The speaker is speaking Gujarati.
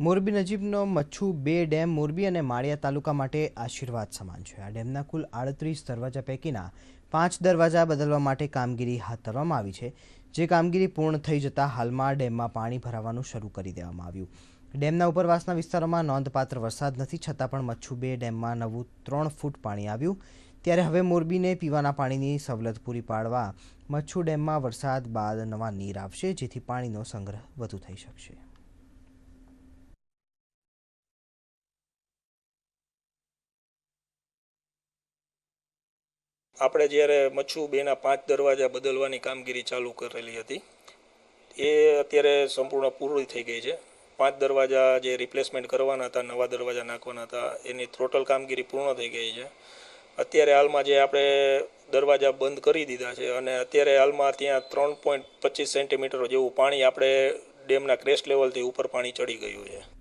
મોરબી નજીકનો મચ્છુ બે ડેમ મોરબી અને માળિયા તાલુકા માટે આશીર્વાદ સમાન છે. આ ડેમના કુલ આડત્રીસ દરવાજા પૈકીના પાંચ દરવાજા બદલવા માટે કામગીરી હાથ ધરવામાં આવી છે, જે કામગીરી પૂર્ણ થઈ જતાં હાલમાં ડેમમાં પાણી ભરાવાનું શરૂ કરી દેવામાં આવ્યું. ડેમના ઉપરવાસના વિસ્તારોમાં નોંધપાત્ર વરસાદ નથી, છતાં પણ મચ્છુ બે ડેમમાં નવું ત્રણ ફૂટ પાણી આવ્યું. ત્યારે હવે મોરબીને પીવાના પાણીની સવલત પૂરી પાડવા મચ્છુ ડેમમાં વરસાદ બાદ નવા નીર આવશે, જેથી પાણીનો સંગ્રહ વધુ થઈ શકશે. આપણે જ્યારે મચ્છુ બેના પાંચ દરવાજા બદલવાની કામગીરી ચાલુ કરેલી હતી, એ અત્યારે સંપૂર્ણ પૂરી થઈ ગઈ છે. પાંચ દરવાજા જે રિપ્લેસમેન્ટ કરવાના હતા, નવા દરવાજા નાખવાના હતા, એની ટોટલ કામગીરી પૂર્ણ થઈ ગઈ છે. અત્યારે હાલમાં જે આપણે દરવાજા બંધ કરી દીધા છે અને અત્યારે હાલમાં ત્યાં ત્રણ પોઈન્ટ પચીસ સેન્ટીમીટર જેવું પાણી આપણે ડેમના ક્રેસ્ટ લેવલથી ઉપર પાણી ચડી ગયું છે.